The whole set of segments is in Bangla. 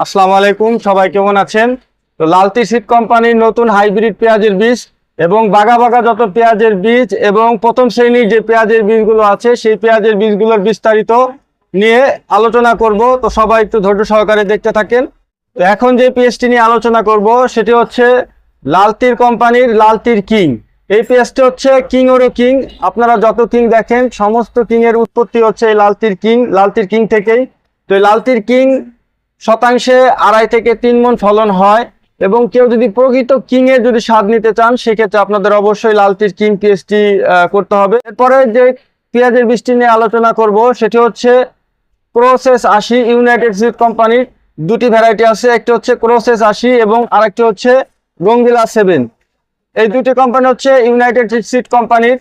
আসসালামু আলাইকুম, সবাই কেমন আছেন? তো লালতি সিড কোম্পানির নতুন হাইব্রিড পেঁয়াজের বীজ এবং বাগা বাগা যত পেঁয়াজের বীজ এবং প্রথম শ্রেণির যে পেঁয়াজের বীজগুলো আছে, সেই পেঁয়াজের বীজগুলোর বিস্তারিত নিয়ে আলোচনা করব। তো সবাই একটু ধৈর্য সহকারে দেখতে থাকেন। তো এখন যে পেঁয়াজটি নিয়ে আলোচনা করব, সেটি হচ্ছে লালতির কোম্পানির লালতির কিং। এই পেঁয়াজটি হচ্ছে কিং ওরো কিং। আপনারা যত কিং দেখেন, সমস্ত কিং এর উৎপত্তি হচ্ছে এই লালতির কিং লালতির কিং থেকেই। তো এই লালতির কিং শতাংশে আড়াই থেকে তিন মন ফলন হয় এবং কেউ যদি প্রকৃত কিং এর যদি স্বাদ নিতে চান, সেক্ষেত্রে আপনাদের অবশ্যই লালতির কিং পিএসটি করতে হবে। এরপরে যে পেঁয়াজের বৃষ্টি নিয়ে আলোচনা করব, সেটি হচ্ছে প্রসেস আশি ইউনাইটেড সিড কোম্পানির দুটি ভ্যারাইটি আছে। একটি হচ্ছে প্রসেস আশি এবং আরেকটি হচ্ছে রঙ্গিলা সেভেন এই দুটি কোম্পানি হচ্ছে ইউনাইটেড সিড কোম্পানির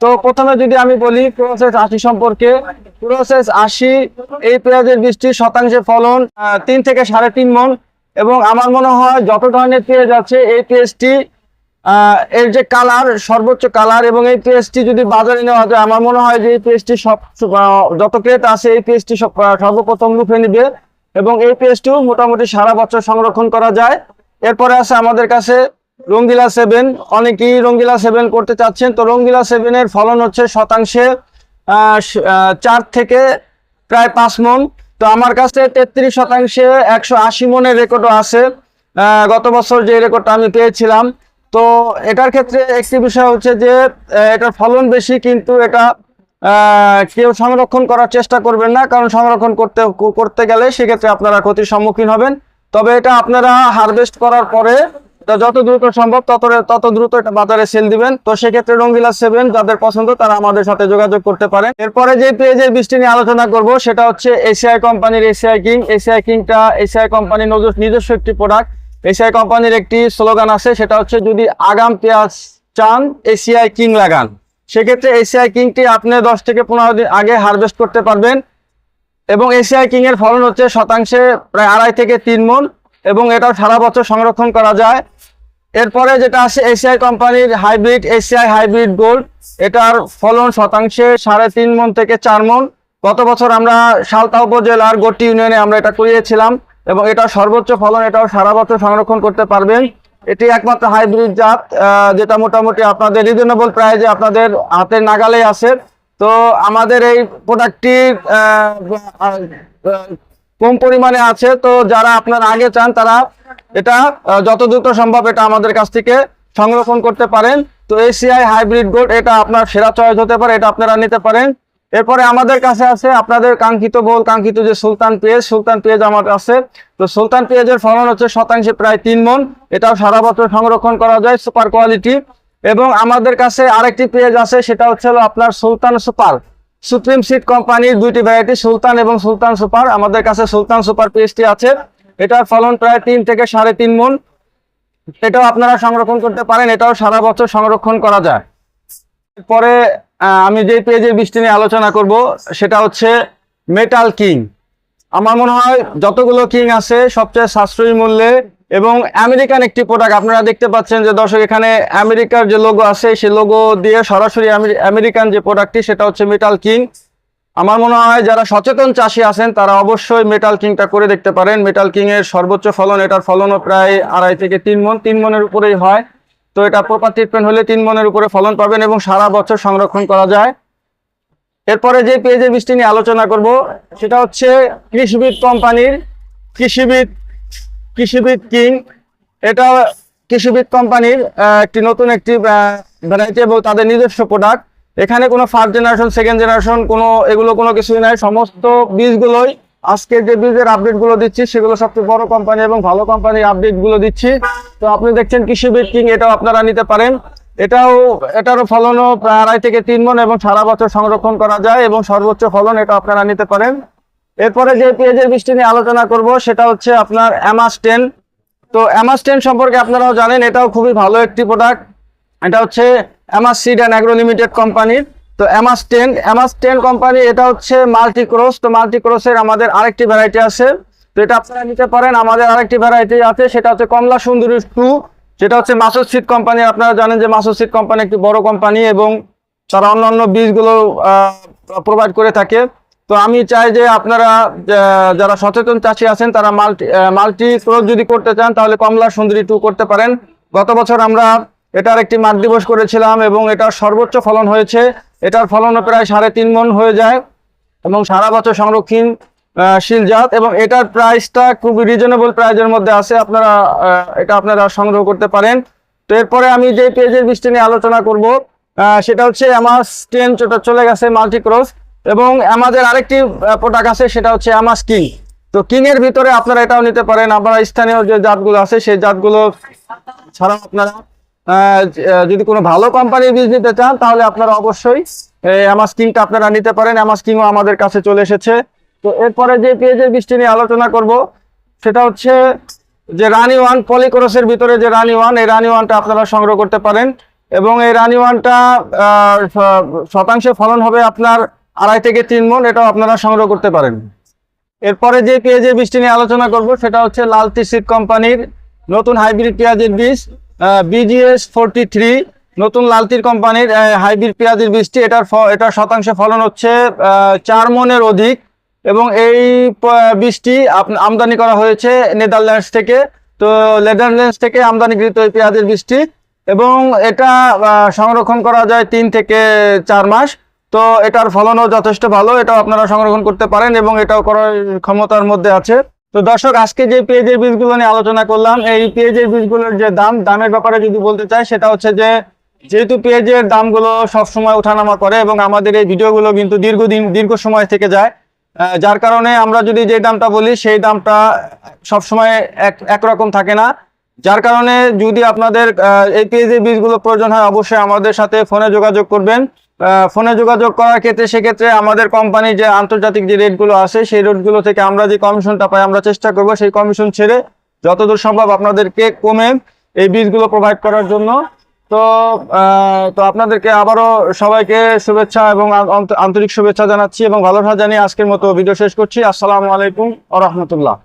তো প্রথমে যদি আমি বলি প্রসেস আশি সম্পর্কে প্রসেস আশি, এই পেঁয়াজের বৃষ্টির শতাংশে ফলন তিন থেকে সাড়ে তিন মন। এবং আমার মনে হয় যত ধরনের পেঁয়াজ আছে, এই পেঁয়াজটি এর যে কালার, সর্বোচ্চ কালার এবং এই পেঁয়াজটি যদি বাজারে নেওয়া যায়, আমার মনে হয় যে এই পেঁয়াজটি সব যত ক্রেতা আছে, এই পেঁয়াজটি সব সর্বপ্রথম লুফে নিবে। এবং এই পেঁয়াজটিও মোটামুটি সারা বছর সংরক্ষণ করা যায়। এরপরে আছে আমাদের কাছে রঙ্গিলা সেভেন। অনেকেই রঙ্গিলা সেভেন করতে চাচ্ছেন। তো রঙ্গিলা সেভেনের ফলন হচ্ছে শতাংশে চার থেকে প্রায় পাঁচ মন। তো আমার কাছে তেত্রিশ শতাংশে একশো আশি মনের রেকর্ডও আছে। গত বছর যে রেকর্ডটা আমি পেয়েছিলাম। তো এটার ক্ষেত্রে একটি বিষয় হচ্ছে যে এটার ফলন বেশি, কিন্তু এটা কেউ সংরক্ষণ করার চেষ্টা করবেন না। কারণ সংরক্ষণ করতে করতে গেলে সেক্ষেত্রে আপনারা ক্ষতির সম্মুখীন হবেন। তবে এটা আপনারা হারভেস্ট করার পরে এটা যত দ্রুত সম্ভব তত তত দ্রুত বাজারে সেল দিবেন। তো সেক্ষেত্রে রঙ্গিলা সেভেন যাদের পছন্দ তারা আমাদের সাথে যোগাযোগ করতে পারেন এরপরে যে পেজের বৃষ্টি নিয়ে আলোচনা করব, সেটা হচ্ছে এসিআই কোম্পানির এসিআই কিং এসিআই কিংটা এসিআই কোম্পানির নিজস্ব একটি প্রোডাক্ট এসিআই কোম্পানির একটি স্লোগান আছে, সেটা হচ্ছে যদি আগাম পেঁয়াজ চান এসিআই কিং লাগান। সেক্ষেত্রে এসিআই কিংটি আপনি দশ থেকে পনেরো দিন আগে হারভেস্ট করতে পারবেন। এবং এসিআই কিং এর ফলন হচ্ছে শতাংশে প্রায় আড়াই থেকে তিন মন। এবং এটা সারা বছর সংরক্ষণ করা যায়। এরপরে যেটা আছে এসিআই কোম্পানির হাইব্রিড এসিআই হাইব্রিড গোল্ড। এটার ফলন শতাংশে সাড়ে তিন মন থেকে চার মন। গত বছর আমরা সালতা উপজেলার গোটি ইউনিয়নে আমরা এটা করিয়েছিলাম এবং এটা সর্বোচ্চ ফলন, এটাও সারা বছর সংরক্ষণ করতে পারবেন। এটি একমাত্র হাইব্রিড জাত যেটা মোটামুটি আপনাদের রিজনেবল প্রাইজে আপনাদের হাতের নাগালে আছে। তো আমাদের এই প্রোডাক্টটি কম পরিমাণে আছে, তো যারা আপনারা আগে চান তারা এটা যত দ্রুত সম্ভব এটা আমাদের কাছ থেকে সংরক্ষণ করতে পারেন। তো এসিআই হাইব্রিড গোল্ড, এটা আপনার সেরা চয়েস হতে পারে, এটা আপনারা নিতে পারেন। এরপরে আমাদের কাছে আছে আপনাদের কাঙ্ক্ষিত বহুল কাঙ্ক্ষিত যে সুলতান পেঁয়াজ সুলতান পেঁয়াজ আমার আছে। তো সুলতান পেঁয়াজের ফলন হচ্ছে শতাংশে প্রায় তিন মন, এটাও সারা বছর সংরক্ষণ করা যায়, সুপার কোয়ালিটি। এবং আমাদের কাছে আরেকটি পেঁয়াজ আছে, সেটা হচ্ছে আপনার সুলতান সুপার। সুপ্রিম সিট কোম্পানির দুইটি ভ্যারাইটি সুলতান এবং সুলতান সুপার। আমাদের কাছে সুলতান সুপার পেস্টটি আছে। এটার ফলন প্রায় তিন থেকে সাড়ে তিন মন। এটাও আপনারা সংরক্ষণ করতে পারেন। এটাও সারা বছর সংরক্ষণ করা যায়। পরে আমি যে পেজের বৃষ্টি নিয়ে আলোচনা করব, সেটা হচ্ছে মেটাল কিং আমার মনে হয় যতগুলো কিং আছে, সবচেয়ে সাশ্রয়ী মূল্যে এবং আমেরিকান একটি প্রোডাক্ট আপনারা দেখতে পাচ্ছেন যে দর্শক, এখানে আমেরিকার যে লোগো আছে, সেই লোগো দিয়ে সরাসরি আমেরিকান যে প্রোডাক্টটি সেটা হচ্ছে মেটাল কিং আমার মনে হয় যারা সচেতন চাষি আছেন, তারা অবশ্যই মেটাল কিংটা করে দেখতে পারেন। মেটাল কিং এর সর্বোচ্চ ফলন, এটার ফলনও প্রায় আড়াই থেকে তিন মন, তিন মনের উপরেই হয়। তো এটা প্রপার ট্রিটমেন্ট হলে তিন মনের উপরে ফলন পাবেন এবং সারা বছর সংরক্ষণ করা যায়। এরপরে যে পেজের বৃষ্টি নিয়ে আলোচনা করব, সেটা হচ্ছে কৃষিবিদ কোম্পানির কৃষিবিদ কৃষিবিদ কিং। এটা কৃষিবিদ কোম্পানির একটি নতুন একটি ভ্যারাইটি এবং তাদের নিজস্ব প্রোডাক্ট এখানে কোনো ফার্স্ট জেনারেশন সেকেন্ড জেনারেশন কোনো, এগুলো কোনো কিছুই নাই। সমস্ত বীজগুলোই আজকে যে বীজের আপডেটগুলো দিচ্ছি, সেগুলো সবচেয়ে বড় কোম্পানি এবং ভালো কোম্পানির আপডেটগুলো দিচ্ছি। তো আপনি দেখছেন কৃষিবিদ কিং, এটাও আপনারা নিতে পারেন। এটাও, এটারও ফলনও প্রায় আড়াই থেকে তিন মন এবং সারা বছর সংরক্ষণ করা যায় এবং সর্বোচ্চ ফলন এটা আপনারা নিতে পারেন। এরপরে যে পেঁয়াজের বৃষ্টি নিয়ে আলোচনা করব, সেটা হচ্ছে আপনার অ্যামাস টেন তো অ্যামাস টেন সম্পর্কে আপনারাও জানেন, এটাও খুবই ভালো একটি প্রোডাক্ট এটা হচ্ছে Amas seed and agro limited কোম্পানির। তো Amas ten Amas ten company, এটা হচ্ছে মাল্টি ক্রস তো মাল্টি ক্রসের আমাদের আরেকটি ভ্যারাইটি আছে। তো এটা আপনারা নিতে পারেন, আমাদের আরেকটি ভ্যারাইটি আছে, সেটা হচ্ছে কমলা সুন্দরী টু। যেটা হচ্ছে মাসুদ সিড কোম্পানি, আপনারা জানেন যে মাসুদ সিড কোম্পানি একটি বড় কোম্পানি এবং তারা অন্যান্য বীজগুলো প্রোভাইড করে থাকে। তো আমি চাই যে আপনারা যারা সচেতন চাষি আছেন, তারা মাল্টি মাল্টি ক্রস যদি করতে চান, তাহলে কমলা সুন্দরী টু করতে পারেন। গত বছর আমরা এটার একটি মাঠ দিবস করেছিলাম এবং এটার সর্বোচ্চ ফলন হয়েছে। এটার ফলনও প্রায় সাড়ে তিন মন হয়ে যায় এবং সারা বছর সংরক্ষণ শিলজাত এবং এটার প্রাইসটা খুবই রিজনেবল প্রাইজের মধ্যে আছে। আপনারা এটা আপনারা সংগ্রহ করতে পারেন। তো এরপরে আমি যে পেজের বৃষ্টি নিয়ে আলোচনা করব সেটা হচ্ছে আমার টেন ওটা চলে গেছে মাল্টি ক্রস এবং আমাদের আরেকটি প্রোডাক্ট আছে, সেটা হচ্ছে আমাস কিং তো কিং এর ভিতরে আপনারা এটাও নিতে পারেন। আপনারা স্থানীয় যে জাতগুলো আছে, সেই জাতগুলো ছাড়াও আপনারা যদি কোনো ভালো কোম্পানির বীজ নিতে চান, তাহলে আপনারা অবশ্যই অ্যামাস কিংটা আপনারা নিতে পারেন। অ্যামাস কিংও আমাদের কাছে চলে এসেছে। তো এরপরে যে পেজের বৃষ্টি নিয়ে আলোচনা করব, সেটা হচ্ছে যে রানি ওয়ান পলিক্রসের ভিতরে যে রানি ওয়ান এই রানি ওয়ানটা আপনারা সংগ্রহ করতে পারেন। এবং এই রানি ওয়ানটা শতাংশে ফলন হবে আপনার আড়াই থেকে তিন মন এটাও আপনারা সংগ্রহ করতে পারেন। এরপরে যে পেঁয়াজের বীজটি নিয়ে আলোচনা করব, সেটা হচ্ছে লালতি সিড কোম্পানির নতুন হাইব্রিড পেঁয়াজের বীজ বিজিএস ফোরটি থ্রি নতুন লালতির কোম্পানির হাইব্রিড পেঁয়াজের বীজটি। এটার এটার শতাংশে ফলন হচ্ছে চার মনের অধিক এবং এই বীজটি আমদানি করা হয়েছে নেদারল্যান্ডস থেকে। তো নেদারল্যান্ডস থেকে আমদানিকৃত এই পেঁয়াজের বীজটি এবং এটা সংরক্ষণ করা যায় তিন থেকে চার মাস। তো এটার ফলনও যথেষ্ট ভালো, এটাও আপনারা সংরক্ষণ করতে পারেন এবং এটাও করার ক্ষমতার মধ্যে আছে। তো দর্শক, আজকে যে পেঁয়াজের বীজগুলো নিয়ে আলোচনা করলাম, এই পেঁয়াজের বীজগুলোর যে দাম, দামের ব্যাপারে যদি বলতে চাই, সেটা হচ্ছে যে, যেহেতু পেঁয়াজের দামগুলো সবসময় ওঠানামা করে এবং আমাদের এই ভিডিওগুলো কিন্তু দীর্ঘদিন, দীর্ঘ সময় থেকে যায় যার কারণে আমরা যদি যে দামটা বলি, সেই দামটা সবসময় এক, একরকম থাকে না। যার কারণে যদি আপনাদের এই পেঁয়াজের বীজগুলো প্রয়োজন হয়, অবশ্যই আমাদের সাথে ফোনে যোগাযোগ করবেন। ফোনে যোগাযোগ করার ক্ষেত্রে সেক্ষেত্রে আমাদের কোম্পানির যে আন্তর্জাতিক যে রেটগুলো আছে সেই রেটগুলো থেকে আমরা যে কমিশনটা পাই, আমরা চেষ্টা করব সেই কমিশন ছেড়ে যতদূর সম্ভব আপনাদেরকে কমে এই বীজগুলো প্রোভাইড করার জন্য। তো তো আপনাদেরকে আবারও সবাইকে শুভেচ্ছা এবং আন্তরিক শুভেচ্ছা জানাচ্ছি এবং ভালোবাসা জানিয়ে আজকের মতো ভিডিও শেষ করছি। আসসালামু আলাইকুম আ রহমতুল্লাহ।